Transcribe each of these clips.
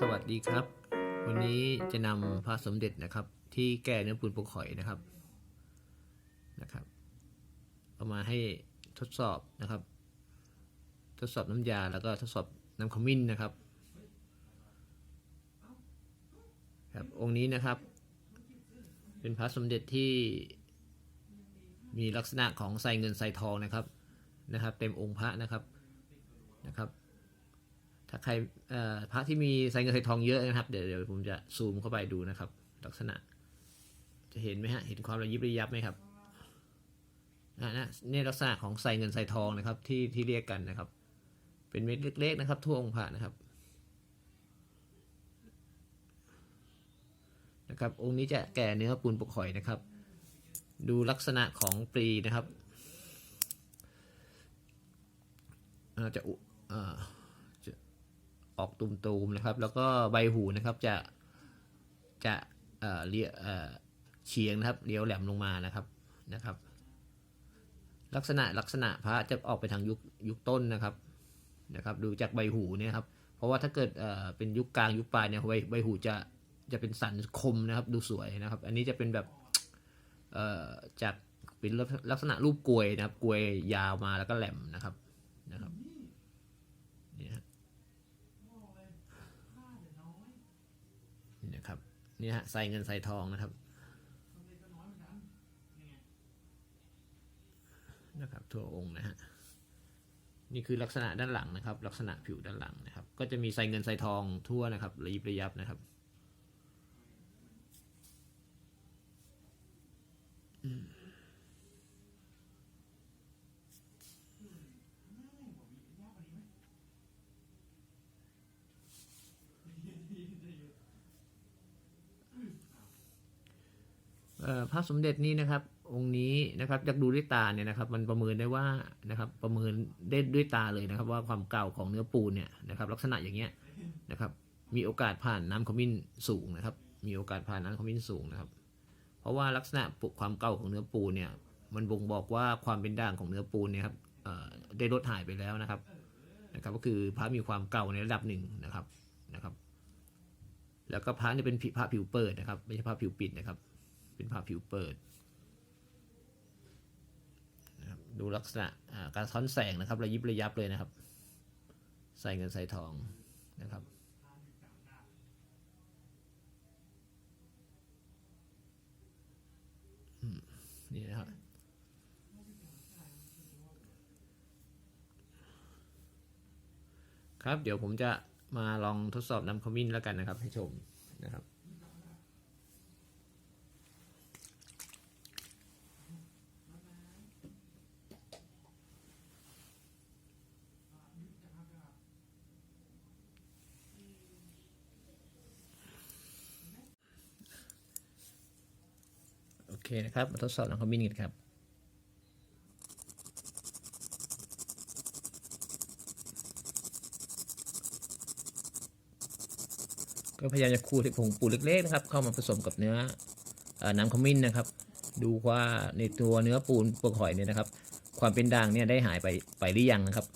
สวัสดีครับ วันนี้จะนำพระสมเด็จนะครับ ที่แก่เนื้อปูนปูข่อยนะครับนะครับเอามาให้ทดสอบนะครับ ทดสอบน้ำยาแล้วก็ทดสอบน้ำขมิ้นนะครับครับองค์นี้นะครับ เป็นพระสมเด็จที่มีลักษณะของใส่เงินใส่ทองนะครับนะครับ เต็มองค์พระนะครับนะครับ ถ้าใครพระที่มีใส่เงินใส่ทองเยอะนะครับ เดี๋ยวเดี๋ยวผมจะซูมเข้าไปดูนะครับ ลักษณะ จะเห็นไหมฮะ เห็นความระยิบระยับไหมครับอ่านะนี่ลักษณะของใส่เงินใส่ทองนะครับ ที่ที่เรียกกันนะครับ เป็นเม็ดเล็ก ๆ นะครับ ทั่วองค์พระนะครับนะครับ องค์นี้จะแก่เนื้อปูนปกข่อยนะครับ ดูลักษณะของปรีนะครับอ่าจะอุอ่า ออกตุ่มๆนะครับ แล้วก็ใบหูนะครับจะจะเอ่อเลี้ยเอ่อเฉียงนะครับเลี้ยวแหลมลงมานะครับนะครับ ลักษณะลักษณะพระจะออกไปทางยุคยุคต้นนะครับนะครับ ดูจากใบหูเนี่ยครับ เพราะว่าถ้าเกิดเอ่อเป็นยุคกลางยุคปลายเนี่ยใบใบหูจะจะเป็นสันคมนะครับ ดูสวยนะครับ อันนี้จะเป็นแบบเอ่อจากเป็นลักษณะรูปกลวยนะครับกลวยยาวมาแล้วก็แหลมนะครับนะครับนี่ฮะ นี่ นี่ฮะใส่เงินใส่ทองนะครับนะครับทั่วองค์นะฮะนี่คือลักษณะด้านหลังนะครับ ลักษณะผิวด้านหลังนะครับ ก็จะมีใส่เงินใส่ทองทั่วนะครับระยิบระยับนะครับอืม พระสมเด็จนี้นะครับ องค์นี้นะครับจากดูด้วยตาเนี่ยนะครับ มันประเมินได้ว่านะครับ ประเมินได้ด้วยตาเลยนะครับ ว่าความเก่าของเนื้อปูนเนี่ยนะครับ ลักษณะอย่างเงี้ยนะครับ มีโอกาสผ่านน้ำขมิ้นสูงนะครับ มีโอกาสผ่านน้ำขมิ้นสูงนะครับ เพราะว่าลักษณะความเก่าของเนื้อปูนเนี่ย มันบ่งบอกว่าความเป็นด่างของเนื้อปูนเนี่ยครับได้ลดหายไปแล้วนะครับนะครับ ก็คือพระมีความเก่าในระดับหนึ่งนะครับนะครับ แล้วก็พระเนี่ยเป็นพระผิวเปิดนะครับ ไม่ใช่พระผิวปิดนะครับ เป็นพระผิวเปิดนะครับดูลักษณะการซ้อนแสงนะครับ ระยิบระยับเลยนะครับ ใส่เงินใส่ทองนะครับนี่นะครับครับ เดี๋ยวผมจะมาลองทดสอบน้ำขมิ้นแล้วกันนะครับ ให้ชมนะครับ คนะครับ มาทดสอบน้ำขมิ้นกันครับก็พยายามจะคูดผงปูเล็กๆนะครับ เข้ามาผสมกับเนื้ออน้ำขมิ้นนะครับ ดูว่าในตัวเนื้อปูนเปลือกหอยเนี่ยนะครับ ความเป็นด่างเนี่ยได้หายไปไปหรือยังนะครับ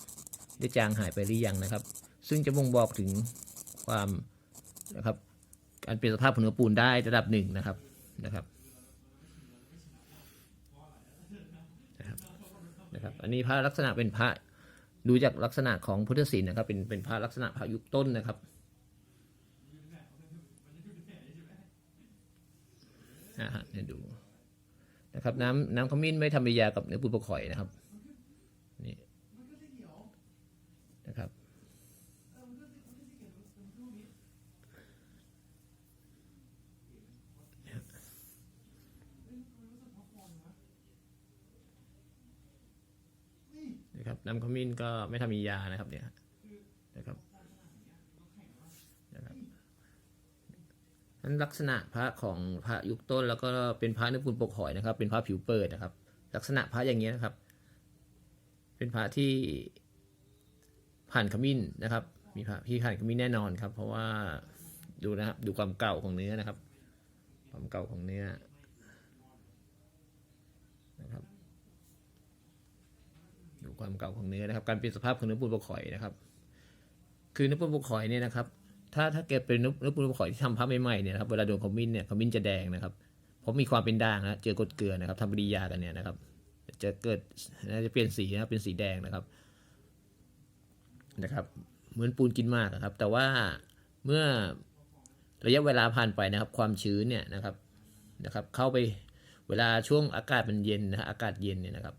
ได้จางหายไปหรือยังนะครับ ซึ่งจะบ่งบอกถึงความนะครับการเปลี่ยนสภาพของเนื้อปูนได้ระดับหนึ่งนะครับนะครับ นะครับ อันนี้พระลักษณะเป็นพระดูจากลักษณะของพุทธศิลป์นะครับ เป็นเป็นพระลักษณะพระยุคต้นนะครับนะฮะเนี่ยดูนะครับ น้ำน้ำขมิ้นไม่ทำปฏิยากับเนื้อปูปลาข่อยนะครับนี่นะครับ นะครับน้ำขมิ้นก็ไม่ทำปฏิกิริยานะครับเนี่ยนะครับนะครับนั้นลักษณะพระของพระยุคต้นแล้วก็เป็นพระนื้อปูนปกหอยนะครับ เป็นพระผิวเปิดนะครับ ลักษณะพระอย่างเงี้ยนะครับ เป็นพระที่ผ่านขมิ้นนะครับ มีพระที่ผ่านขมิ้นแน่นอนครับ เพราะว่าดูนะครับดูความเก่าของเนื้อนะครับ ความเก่าของเนื้อนะครับ ดู ความเก่าของเนื้อนะครับ การเปลี่ยนสภาพของเนื้อปูนปกหอยนะครับ คือเนื้อปูนปกหอยเนี่ยนะครับ ถ้าถ้าเกิดเป็นเนื้อปูนภูเขาที่ทำพระใหม่ๆเนี่ยครับเวลาโดนขมิ้นเนี่ยขมิ้นจะแดงนะครับเพราะมีความเป็นด่างนะเจอกรดเกลือนะครับทำปฏิกิริยากันเนี่ยนะครับ จะเกิดนะจะเปลี่ยนสีนะครับเป็นสีแดงนะครับนะครับ เหมือนปูนกินมากอะครับ แต่ว่าเมื่อระยะเวลาผ่านไปนะครับ ความชื้นเนี่ยนะครับนะครับ เข้าไปเวลาช่วงอากาศมันเย็นนะฮะอากาศเย็นเนี่ยนะครับ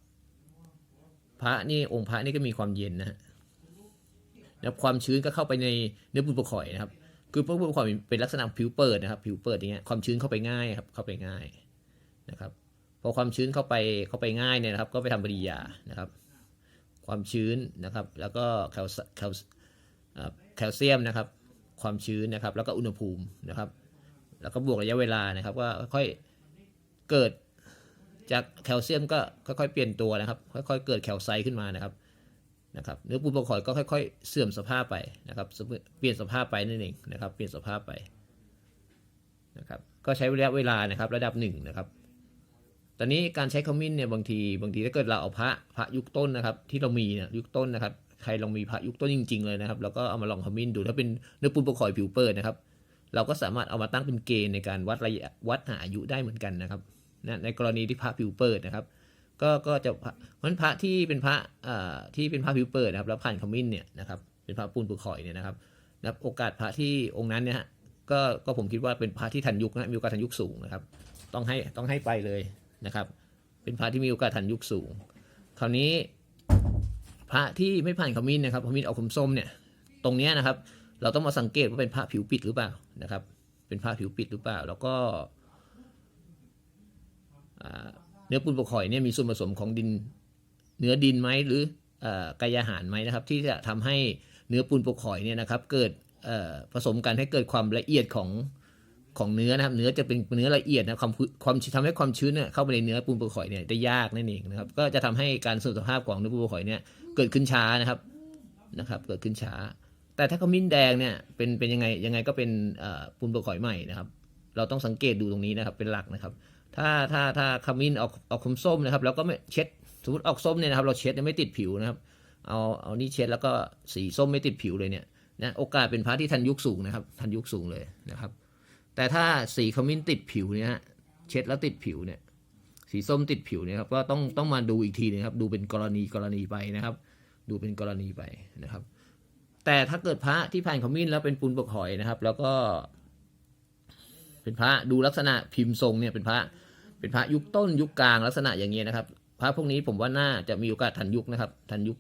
พระนี่องค์พระนี่ก็มีความเย็นนะฮะแล้วความชื้นก็เข้าไปในเนื้อปูนปะข่อยนะครับ คือปูนปะข่อยเป็นลักษณะผิวเปิดนะครับ ผิวเปิดอย่างเงี้ยความชื้นเข้าไปง่ายครับ เข้าไปง่ายนะครับพอความชื้นเข้าไปเข้าไปง่ายเนี่ยนะครับ ก็ไปทำปฏิกิริยานะครับ ความชื้นนะครับ แล้วก็แคลแคลเอ่อแคลเซียมนะครับ ความชื้นนะครับ แล้วก็อุณหภูมินะครับ แล้วก็บวกระยะเวลานะครับ ว่าค่อยเกิด จากแคลเซียมก็ค่อยๆเปลี่ยนตัวนะครับ ค่อยๆ เกิดแคลไซต์ขึ้นมานะครับนะครับเนื้อปูนปลาข่อยก็ค่อย ๆ เสื่อมสภาพไปนะครับ เปลี่ยนสภาพไปนั่นเองนะครับ เปลี่ยนสภาพไปนะครับก็ใช้ระยะเวลานะครับระดับหนึ่งนะครับ ตอนนี้การใช้ขมิ้นเนี่ยบางทีบางทีถ้าเกิดเราเอาพระพระยุคต้นนะครับ ที่เรามีเนี่ยยุคต้นนะครับใครลองมีพระยุคต้นจริง ๆ เลยนะครับแล้วก็เอามาลองขมิ้นดูถ้าเป็นเนื้อปูนปลาข่อยผิวเปิดนะครับ เราก็สามารถเอามาตั้งเป็นเกณฑ์ในการวัดระยะวัดหาอายุได้เหมือนกันนะครับ นะในกรณีที่พระผิวเปิดนะครับ ก็ก็จะพระเพราะฉะนั้นพระที่เป็นพระที่เป็นพระผิวเปิดนะครับแล้วผ่านขมิ้นเนี่ยนะครับเป็นพระปูนปลาข่อยเนี่ยนะครับนะโอกาสพระที่องค์นั้นเนี่ยฮะก็ก็ผมคิดว่าเป็นพระที่ทันยุคนะมีโอกาสทันยุคสูงนะครับ ต้องให้ต้องให้ไปเลยนะครับ เป็นพระที่มีโอกาสทันยุคสูง คราวนี้พระที่ไม่ผ่านขมิ้นนะครับขมิ้นออกขมส้มเนี่ยตรงเนี้ยนะครับ เราต้องมาสังเกตว่าเป็นพระผิวปิดหรือเปล่านะครับ เป็นพระผิวปิดหรือเปล่า แล้วก็ เนื้อปูนปลาข่อยเนี่ยมีส่วนผสมของดินเนื้อดินไหมหรืออกายอาหารไหมนะครับ ที่จะทำให้เนื้อปูนปลาข่อยเนี่ยนะครับ เกิดผสมกันให้เกิดความละเอียดของของเนื้อนะครับ เนื้อจะเป็นเนื้อละเอียดนะความความทำให้ความชื้นเนี่ยเข้าไปในเนื้อปูนปลาข่อยเนี่ยได้ยากนั่นเองนะครับ ก็จะทำให้การสื่อมสภาพของเนื้อปูนปลาข่อยเนี่ยเกิดขึ้นช้านะครับนะครับ เกิดขึ้นช้า แต่ถ้าขมิ้นแดงเนี่ยเป็นเป็นยังไงยังไงก็เป็นปูนปลาข่อยใหม่นะครับ เราต้องสังเกตดูตรงนี้นะครับเป็นหลักนะครับ ถ้าถ้าถ้าขมิ้นออกออกขมส้มนะครับ แล้วก็ไม่เช็ดสมมติออกส้มเนี่ยนะครับ เราเช็ดเนี่ยไม่ติดผิวนะครับ เอาเอานี่เช็ดแล้วก็สีส้มไม่ติดผิวเลยเนี่ยนะโอกาสเป็นพระที่ทันยุคสูงนะครับ ทันยุคสูงเลยนะครับ แต่ถ้าสีขมิ้นติดผิวเนี่ยฮะเช็ดแล้วติดผิวเนี่ยสีส้มติดผิวเนี่ยครับก็ต้องต้องมาดูอีกทีนะครับ ดูเป็นกรณีกรณีไปนะครับ ดูเป็นกรณีไปนะครับ แต่ถ้าเกิดพระที่ผ่านขมิ้นแล้วเป็นปูนปกหอยนะครับ แล้วก็ เป็นพระดูลักษณะพิมพ์ทรงเนี่ยเป็นพระ เป็นพระยุคต้นยุคกลางลักษณะอย่างเงี้ยนะครับ พระพวกนี้ผมว่าน่าจะมีโอกาสทันยุคนะครับ ทันยุค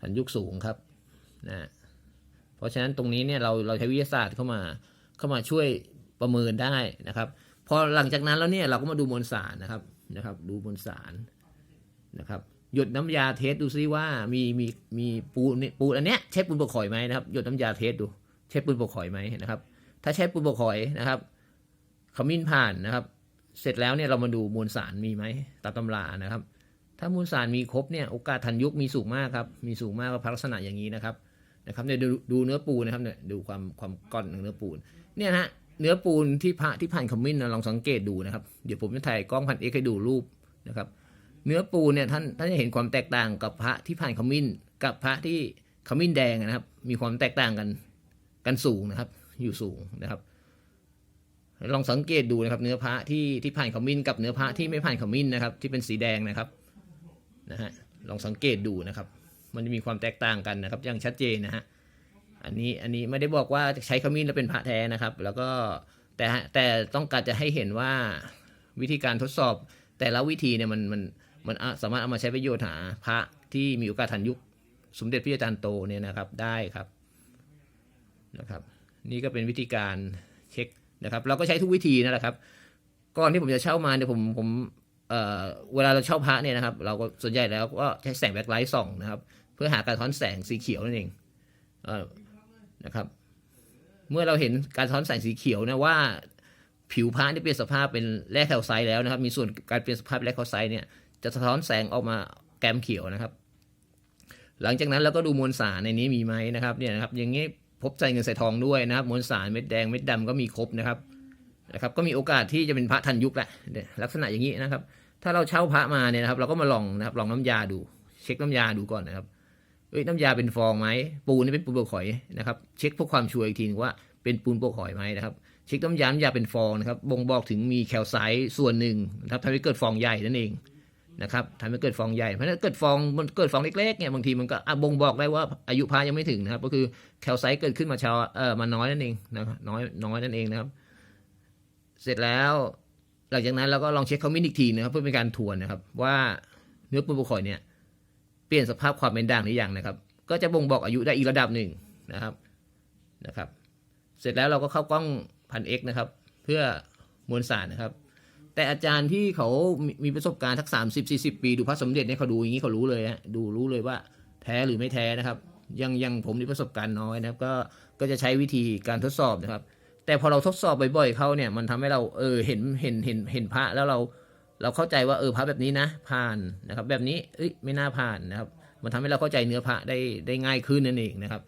ทันยุคสูงครับนะเพราะฉะนั้นตรงนี้เนี่ยเราเราใช้วิทยาศาสตร์เข้ามาเข้ามาช่วยประเมินได้นะครับพอหลังจากนั้นแล้วเนี่ยเราก็มาดูมวลสารนะครับนะครับ ดูมวลสารนะครับ หยดน้ำยาเทสดูซิว่ามีมีมีปูนปูนอันเนี้ยใช้ปูนปลาข่อยไหมนะครับ หยดน้ำยาเทสดู ใช้ปูนปลาข่อยไหมนะครับ ถ้าใช้ปูนปลาข่อยนะครับ ขมิ้นผ่านนะครับ เสร็จแล้วเนี่ยเรามาดูมวลสารมีไหมตามตำรานะครับ ถ้ามวลสารมีครบเนี่ยโอกาสทันยุคมีสูงมากครับมีสูงมากกับลักษณะอย่างนี้นะครับนะครับเนี่ยดูดูเนื้อปูนะครับเนี่ยดูความความก้อนของเนื้อปูนเนี่ยนะฮะเนื้อปูนที่พระที่ผ่านขมิ้นนะลองสังเกตดูนะครับเดี๋ยวผมจะถ่ายกล้องพันเอ็กให้ดูรูปนะครับเนื้อปูนเนี่ยท่านท่านจะเห็นความแตกต่างกับพระที่ผ่านขมิ้น กับพระที่ขมิ้นแดงนะครับ มีความแตกต่างกันกันสูงนะครับ อยู่สูงนะครับ ลองสังเกตดูนะครับเนื้อพระที่ที่ผ่านขมิ้นกับเนื้อพระที่ไม่ผ่านขมิ้นนะครับ ที่เป็นสีแดงนะครับนะฮะลองสังเกตดูนะครับ มันจะมีความแตกต่างกันนะครับ อย่างชัดเจนนะฮะอันนี้อันนี้ไม่ได้บอกว่าใช้ขมิ้นแล้วเป็นพระแท้นะครับ แล้วก็แต่แต่ต้องการจะให้เห็นว่าวิธีการทดสอบแต่ละวิธีเนี่ยมันมันมันสามารถเอามาใช้ประโยชน์หาพระที่มีโอกาสทันยุคสมเด็จพระอาจารย์โตเนี่ยนะครับได้ครับนะครับ นี่ก็เป็นวิธีการเช็ค นะครับเราก็ใช้ทุกวิธีนั่นแหละครับก่อนที่ผมจะเช่ามาเนี่ยผมผมเอ่อเวลาเราเช่าพระเนี่ยนะครับ เราก็ส่วนใหญ่แล้วก็ใช้แสงแบ็คไลท์ส่องนะครับ เพื่อหาการท้อนแสงสีเขียวนั่นเองเออนะครับ เมื่อเราเห็นการท้อนแสงสีเขียวนะว่าผิวพระที่เปลี่ยนสภาพเป็นแร่แคลไซต์แล้วนะครับ มีส่วนการเปลี่ยนสภาพแร่แคลไซต์เนี่ยจะสะท้อนแสงออกมาแกมเขียวนะครับ หลังจากนั้นเราก็ดูมวลสารในนี้มีไหมนะครับเนี่ยนะครับอย่างนี้ บใส่เงินใส่ทองด้วยนะครับมวลสารเม็ดแดงเม็ดดำก็มีครบนะครับนะครับ ก็มีโอกาสที่จะเป็นพระทันยุคแหละลักษณะอย่างนี้นะครับ ถ้าเราเช่าพระมาเนี่ยนะครับ เราก็มาลองนะครับลองน้ำยาดู เช็คน้ำยาดูก่อนนะครับเอ้ยน้ำยาเป็นฟองไหมปูนนี่เป็นปูนโปรหอยนะครับเช็คเพื่อความชัวร์อีกทีนึงว่าเป็นปูนโปรหอยไหมนะครับเช็คน้ำยาน้ำยาเป็นฟองนะครับบ่งบอกถึงมีแคลไซต์ส่วนหนึ่งนะครับทำให้เกิดฟองใหญ่นั่นเอง นะครับทำให้เกิดฟองใหญ่เพราะฉะนั้นเกิดฟองมันเกิดฟองเล็กๆเนี่ยบางทีมันก็บ่งบอกได้ว่าอายุพระยังไม่ถึงนะครับ ก็คือแคลไซต์เกิดขึ้นมาชาวเออมาน้อยนั่นเองนะครับน้อยน้อยนั่นเองนะครับ เสร็จแล้ว หลังจากนั้นเราก็ลองเช็คคอมมินอีกทีนะครับ เพื่อเป็นการทวนนะครับ ว่าเนื้อปูนโปรหอยเนี่ยเปลี่ยนสภาพความเป็นด่างหรือยังนะครับ ก็จะบ่งบอกอายุได้อีกระดับหนึ่งนะครับนะครับ เสร็จแล้วเราก็เข้ากล้องพันเอ็กนะครับ เพื่อมวลสารนะครับ แต่อาจารย์ที่เขามีประสบการณ์ทักสามสิบสี่สิบปีดูพระสมเด็จเนี่ยเขาดูอย่างนี้เขารู้เลยฮะดูรู้เลยว่าแท้หรือไม่แท้นะครับยังยังผมมีประสบการณ์น้อยนะครับก็ก็จะใช้วิธีการทดสอบนะครับ แต่พอเราทดสอบบ่อยๆเขาเนี่ยมันทำให้เราเออเห็นเห็นเห็นเห็นพระแล้วเราเราเข้าใจว่าเออพระแบบนี้นะผ่านนะครับ แบบนี้เอ้ยไม่น่าผ่านนะครับ มันทำให้เราเข้าใจเนื้อพระได้ได้ง่ายขึ้นนั่นเองนะครับ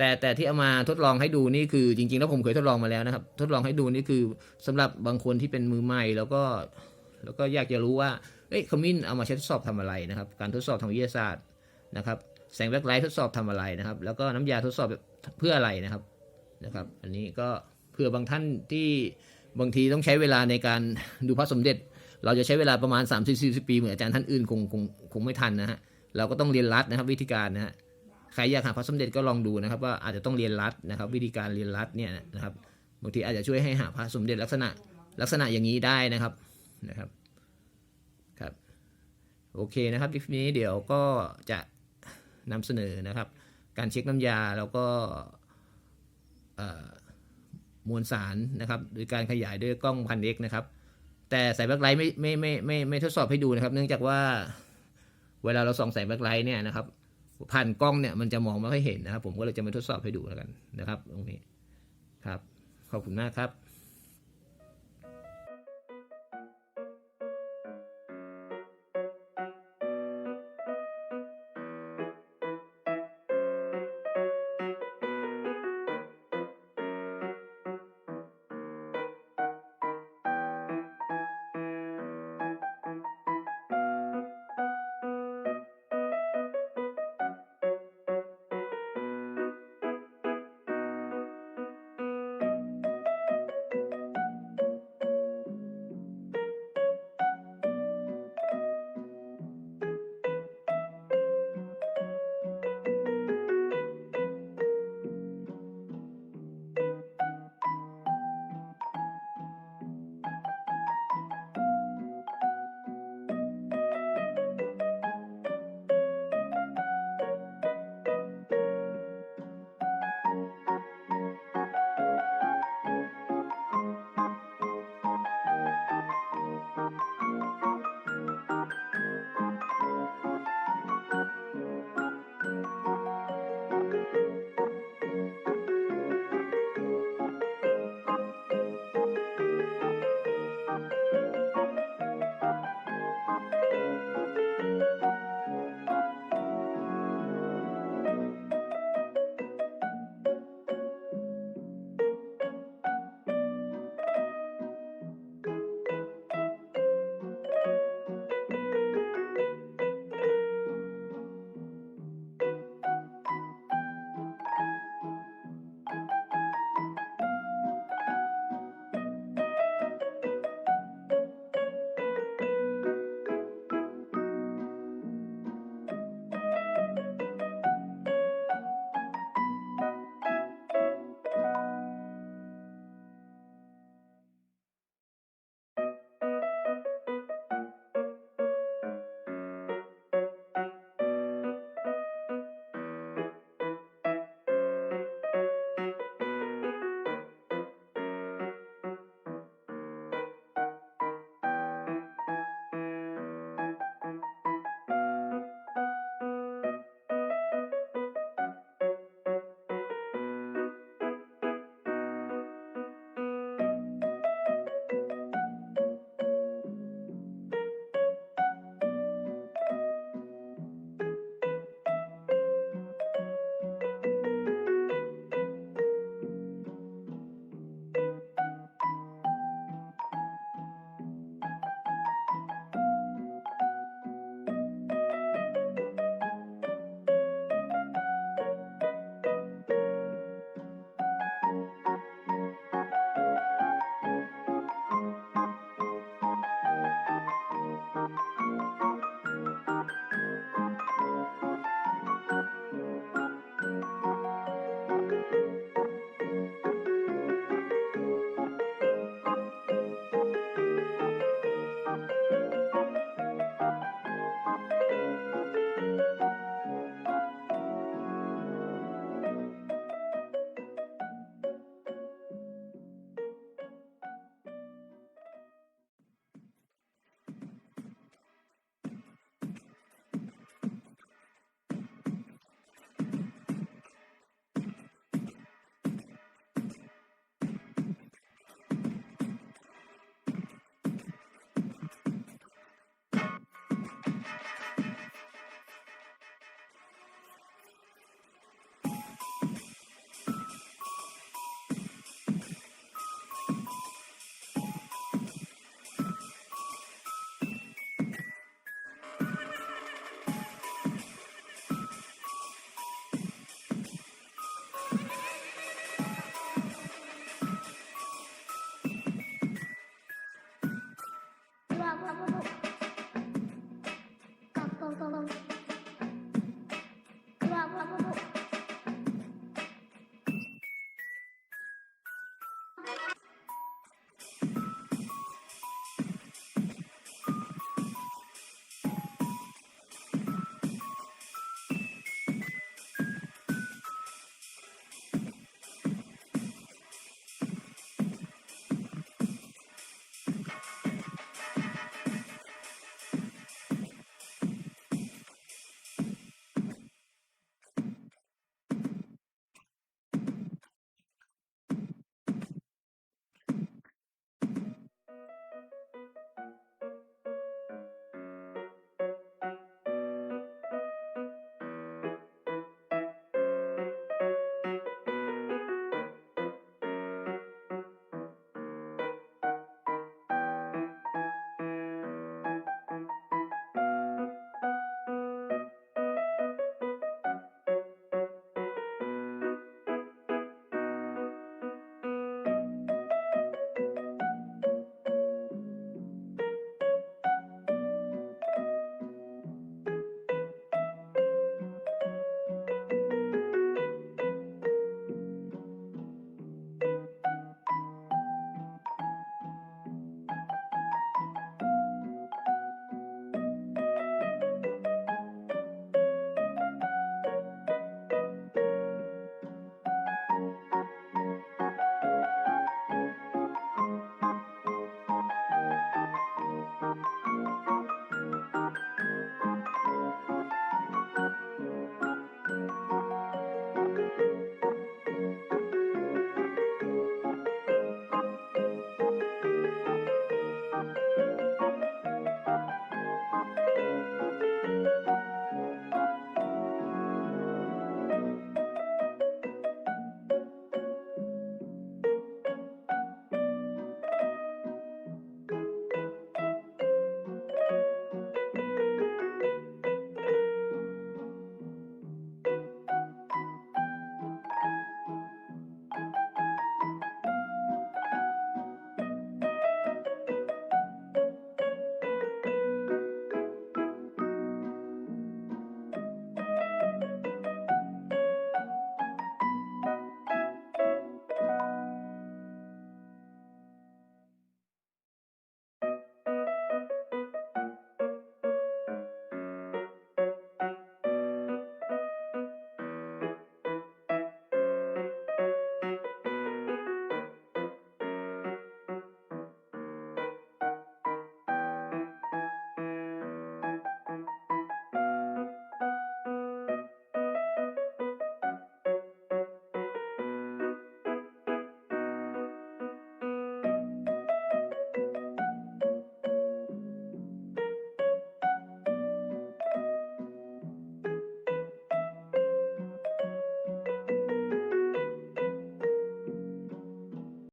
แต่แต่ที่เอามาทดลองให้ดูนี่คือจริงๆ แล้วผมเคยทดลองมาแล้วนะครับ ทดลองให้ดูนี่คือสำหรับบางคนที่เป็นมือใหม่แล้วก็แล้วก็อยากจะรู้ว่าเอ้ยขมิ้นเอามาใช้ทดสอบทำอะไรนะครับ การทดสอบทางวิทยาศาสตร์นะครับ แสงแบล็คไลท์ทดสอบทำอะไรนะครับ แล้วก็น้ำยาทดสอบเพื่ออะไรนะครับนะครับ อันนี้ก็เผื่อบางท่านที่บางทีต้องใช้เวลาในการดูพระสมเด็จ เราจะใช้เวลาประมาณ 3 0 40 ปีเหมือนอาจารย์ท่านอื่นคงคงคงไม่ทันนะฮะเราก็ต้องเรียนรัดนะครับวิธีการนะฮะ ใครอยากหาพระสมเด็จก็ลองดูนะครับว่าอาจจะต้องเรียนรัดนะครับ วิธีการเรียนรัดเนี่ยนะครับบางทีอาจจะช่วยให้หาพระสมเด็จลักษณะลักษณะอย่างนี้ได้นะครับนะครับครับโอเคนะครับทีนี้เดี๋ยวก็จะนำเสนอนะครับ การเช็คน้ำยาแล้วก็มวลสารนะครับโดยการขยายด้วยกล้องพันเอกนะครับ แต่สายแบ็คไลท์ไม่ไม่ไม่ไม่ไม่ทดสอบให้ดูนะครับ เนื่องจากว่าเวลาเราส่องแสงแบ็คไลท์เนี่ยนะครับ ผ่านกล้องเนี่ยมันจะมองไม่ค่อยเห็นนะครับ ผมก็เลยจะมาทดสอบให้ดูแล้วกันนะครับ ตรงนี้ครับ ขอบคุณมากครับ